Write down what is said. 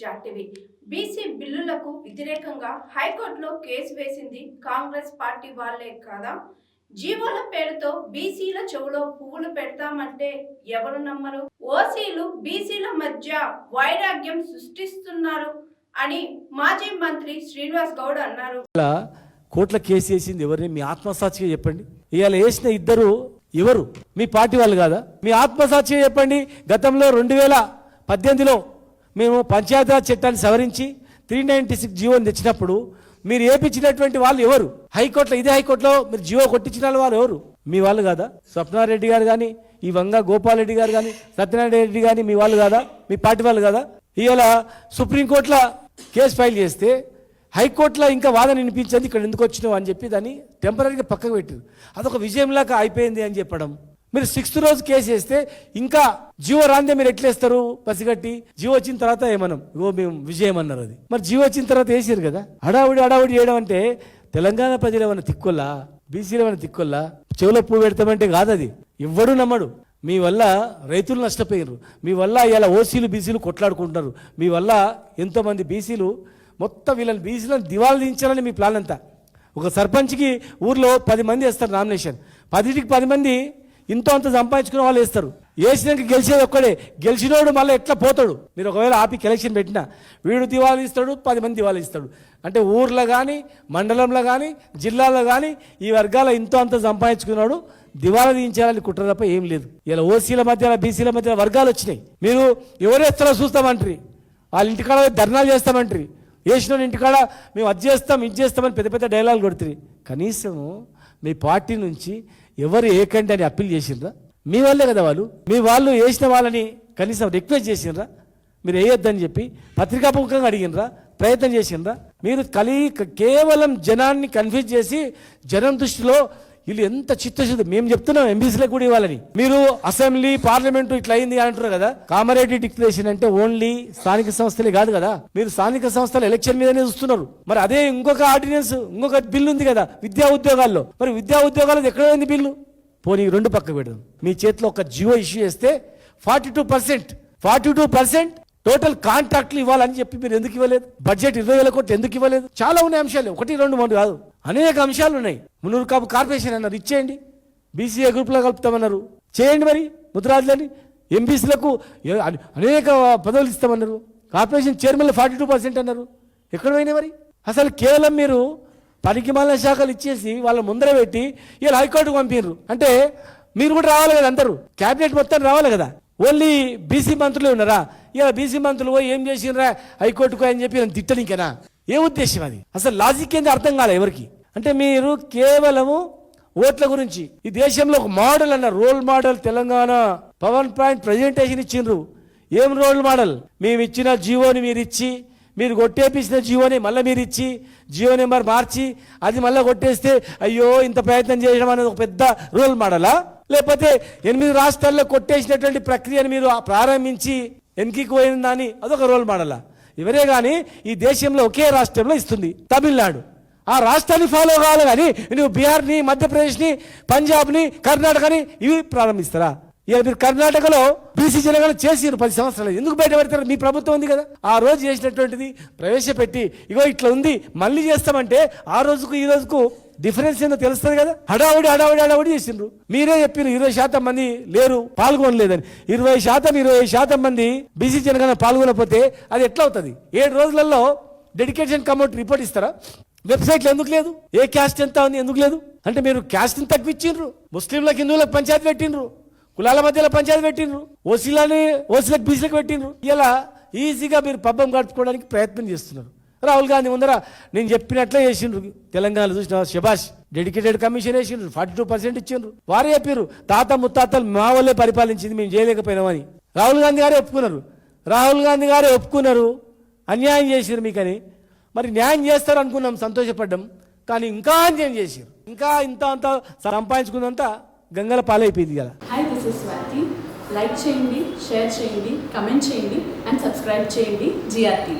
జాటివి BC బిల్లులకు వ్యతిరేకంగా హైకోర్టులో కేసు వేసింది కాంగ్రెస్ పార్టీ వాళ్ళే కాదా? జీవోల పేరుతో బీసీల చెవులో పువ్వులు పెడతామంటే ఎవరు నమ్మరు? ఓసీలు బీసీల మధ్య వైరాగ్యం సృష్టిస్తున్నారు అని మాజీ మంత్రి శ్రీనివాస్ గౌడ్ అన్నారు. కోట్ల కేసు వేసింది ఎవరిని? మీ ఆత్మసాక్షిగా చెప్పండి. ఇవాళ వేసిన ఇద్దరు ఎవరు? మీ పార్టీ వాళ్ళు కాదా? మీ ఆత్మసాక్షిగా చెప్పండి. గతంలో రెండు వేల పద్దెనిమిదిలో మేము పంచాయతీరాజ్ చట్టాన్ని సవరించి త్రీ నైంటీ సిక్స్ జీవోని తెచ్చినప్పుడు మీరు ఏపించినటువంటి వాళ్ళు ఎవరు? హైకోర్టులో ఇదే హైకోర్టులో మీరు జీవో కొట్టించిన వాళ్ళు ఎవరు? మీ వాళ్ళు కాదా? స్వప్నారెడ్డి గారు కానీ ఈ వంగ గోపాలరెడ్డి గారు కానీ సత్యనారాయణ రెడ్డి కానీ మీ వాళ్ళు కాదా? మీ పార్టీ వాళ్ళు కాదా? ఇవాళ సుప్రీంకోర్టులో కేసు ఫైల్ చేస్తే హైకోర్టులో ఇంకా వాదన వినిపించింది ఇక్కడ ఎందుకు వచ్చినావు అని చెప్పి దాన్ని టెంపరీగా పక్కకు పెట్టారు. అదొక విజయంలాగా అయిపోయింది అని చెప్పడం. మీరు సిక్స్త్ రోజు కేసు వేస్తే ఇంకా జీవో రాందే మీరు ఎట్లేస్తారు? పసిగట్టి జీవో వచ్చిన తర్వాత ఏమనం? ఇగో మేము విజయం అన్నారు అది. మరి జీవో వచ్చిన తర్వాత వేసారు కదా? హడావుడి హడావుడి చేయడం అంటే తెలంగాణ ప్రజలు ఏమైనా తిక్కొల్లా? బీసీలు ఏమైనా తిక్కొల్లా? చెవులో పువ్వు పెడతామంటే కాదు అది ఎవ్వడూ నమ్మడు. మీ వల్ల రైతులు నష్టపోయారు మీ వల్ల ఇలా ఓసీలు బీసీలు కొట్లాడుకుంటున్నారు. మీ వల్ల ఎంతోమంది బీసీలు మొత్తం వీళ్ళని బీసీలను దివాళా దించాలని మీ ప్లాన్ అంతా. ఒక సర్పంచ్కి ఊర్లో పది మంది వేస్తారు నామినేషన్. పదిటికి పది మంది ఇంత అంత సంపాదించుకున్న వాళ్ళు వేస్తారు. వేసినాక గెలిచేది ఒక్కడే. గెలిచినోడు మళ్ళీ ఎట్లా పోతాడు? మీరు ఒకవేళ ఆపి ఎలక్షన్ పెట్టినా వీడు దివాళీ ఇస్తాడు పది మంది దివాళీ ఇస్తాడు. అంటే ఊర్లో కానీ మండలంలో కానీ జిల్లాలో కానీ ఈ వర్గాల ఇంతో అంత సంపాదించుకున్నాడు దివాళా తీయించాలని కుట్ర తప్ప ఏం లేదు. ఇలా ఓసీల మధ్య బీసీల మధ్య వర్గాలు వచ్చినాయి. మీరు ఎవరేస్తారో చూస్తామంటారు. వాళ్ళ ఇంటికాడ ధర్నాలు చేస్తామంటారు. వేసిన ఇంటికాడ మేము అది చేస్తాం ఇది చేస్తామని పెద్ద పెద్ద డైలాగులు కొడుతుంది కనీసము మీ పార్టీ నుంచి ఎవరు ఏకండి అని అప్పీల్ చేసిండ్రా? మీ వాళ్ళే కదా వాళ్ళు. మీ వాళ్ళు వేసిన వాళ్ళని కనీసం రిక్వెస్ట్ చేసిండ్రా? మీరు వేయొద్దని చెప్పి పత్రికాముఖంగా అడిగినరా ప్రయత్నం చేసిండ్రా? మీరు కలి కేవలం జనాన్ని కన్ఫ్యూజ్ చేసి జనం దృష్టిలో వీళ్ళు ఎంత చిత్తశుద్ధి? మేము చెప్తున్నాం ఎంబీసీలకు కూడా ఇవ్వాలని. మీరు అసెంబ్లీ పార్లమెంటు ఇట్లా అయింది అంటారు కదా. కామారెడ్డి డిక్లరేషన్ అంటే ఓన్లీ స్థానిక సంస్థలే కాదు కదా. మీరు స్థానిక సంస్థల ఎలక్షన్ మీదనే చూస్తున్నారు. మరి అదే ఇంకొక ఆర్డినెన్స్ ఇంకొక బిల్లు ఉంది కదా విద్యా ఉద్యోగాల్లో. మరి విద్యా ఉద్యోగాల్లో ఎక్కడ ఉంది బిల్లు? పోనీ ఈ రెండు పక్క పెడదాం. మీ చేతిలో ఒక జియో ఇష్యూ చేస్తే forty two percent forty two percent total కాంట్రాక్ట్లు ఇవ్వాలని చెప్పి మీరు ఎందుకు ఇవ్వలేదు? బడ్జెట్ ఇరవై వేల కోట్లు ఎందుకు ఇవ్వలేదు? చాలా ఉన్నాయి అంశాలు. ఒకటి రెండు మూడు కాదు. అనేక అంశాలు ఉన్నాయి. మున్నూరు కాపు కార్పొరేషన్ అన్నారు. ఇచ్చేయండి. బీసీఏ గ్రూప్లో కలుపుతామన్నారు. చేయండి మరి ముద్రాజులని ఎంబీసీలకు అనేక పదవులు ఇస్తామన్నారు. Corporation chairman forty two percent అన్నారు. ఎక్కడ పోయినాయి మరి? అసలు కేవలం మీరు పనికి మాలిన శాఖలు ఇచ్చేసి వాళ్ళ ముందర పెట్టి వీళ్ళు హైకోర్టుకు పంపినారు అంటే మీరు కూడా రావాలి కదా అందరూ. క్యాబినెట్ మొత్తం రావాలి కదా. ఓన్లీ బీసీ మంత్రులే ఉన్నారా? ఇలా బీసీ మంత్రులు ఏం చేసినరా హైకోర్టుకు అని చెప్పి నన్ను తిట్టనికేనా? ఏ ఉద్దేశం అది? అసలు లాజిక్ ఏంది అర్థం కాలే ఎవరికి? అంటే మీరు కేవలము ఓట్ల గురించి. ఈ దేశంలో ఒక మోడల్ అన్న role model Telangana. Power point presentation ఇచ్చిండ్రు. ఏం రోల్ మోడల్ మేము ఇచ్చిన జీవోని మీరు ఇచ్చి మీరు కొట్టేపించిన జియోని మళ్ళీ మీరు ఇచ్చి జియో నెంబర్ మార్చి అది మళ్ళీ కొట్టేస్తే అయ్యో ఇంత ప్రయత్నం చేయడం అనేది ఒక పెద్ద రోల్ మోడలా లేకపోతే ఎనిమిది రాష్ట్రాల్లో కొట్టేసినటువంటి ప్రక్రియను మీరు ప్రారంభించి వెనక్కి పోయిన దాన్ని అదొక రోల్ మోడలా ఇవరే కానీ ఈ దేశంలో ఒకే రాష్ట్రంలో ఇస్తుంది తమిళనాడు. ఆ రాష్ట్రాన్ని ఫాలో కావాలి కానీ నువ్వు బీహార్ని మధ్యప్రదేశ్ని పంజాబ్ని కర్ణాటకని ఇవి ప్రారంభిస్తారా? ఇక మీరు కర్ణాటకలో బీసీ జనగణన చేసిరు పది సంవత్సరాలు. ఎందుకు బయట పెడతారు? మీ ప్రభుత్వం ఉంది కదా. ఆ రోజు చేసినటువంటిది ప్రవేశపెట్టి ఇగో ఇట్లా ఉంది మళ్ళీ చేస్తామంటే ఆ రోజుకు ఈ రోజుకు డిఫరెన్స్ ఏందో తెలుస్తుంది కదా? హడావుడి హడావుడి హడావుడి చేసిండ్రు. మీరే చెప్పారు ఇరవై శాతం మంది లేరు పాల్గొనలేదని. ఇరవై శాతం ఇరవై శాతం మంది బీసీ జనగణన పాల్గొనకపోతే అది ఎట్లా అవుతుంది? ఏడు రోజులలో డెడికేషన్ కమౌట్ రిపోర్ట్ ఇస్తారా? వెబ్సైట్లో ఎందుకు లేదు? ఏ క్యాస్ట్ ఎంత ఉంది ఎందుకు లేదు? అంటే మీరు క్యాస్ట్ని తగ్గించిండ్రు. ముస్లింలకు హిందువులకు పంచాయతీ పెట్టిండ్రు. కులాల మధ్యలో పంచాయతీ పెట్టిండ్రు. ఓసీలని ఓసీలకు బీసీలకు పెట్టిండ్రు. ఇలా ఈజీగా మీరు పబ్బం గడుపుకోవడానికి ప్రయత్నం చేస్తున్నారు. రాహుల్ గాంధీ ముందర నేను చెప్పినట్లే చేసిండ్రు. తెలంగాణలో చూసిన శభాష్ డెడికేటెడ్ కమిషన్ వేసిండ్రు ఫార్టీ టూ పర్సెంట్ ఇచ్చిండ్రు. వారే చెప్పారు తాత ముత్తాతలు మా వాళ్ళే పరిపాలించింది మేము చేయలేకపోయినామని. రాహుల్ గాంధీ గారే ఒప్పుకున్నారు. రాహుల్ గాంధీ గారే ఒప్పుకున్నారు. అన్యాయం చేసిరు మీకని. మరి న్యాయం చేస్తారు అనుకున్నాం సంతోషపడ్డాం. కానీ ఇంకా అన్యాయం చేసిరు ఇంకా ఇంత అంత సంపాదించుకున్నంత గంగల పాలైపోయింది కదా hi this is Swathi like చేయండి షేర్ చేయండి కమెంట్ చేయండి అండ్ సబ్స్క్రైబ్ చేయండి జిఆర్టీవీ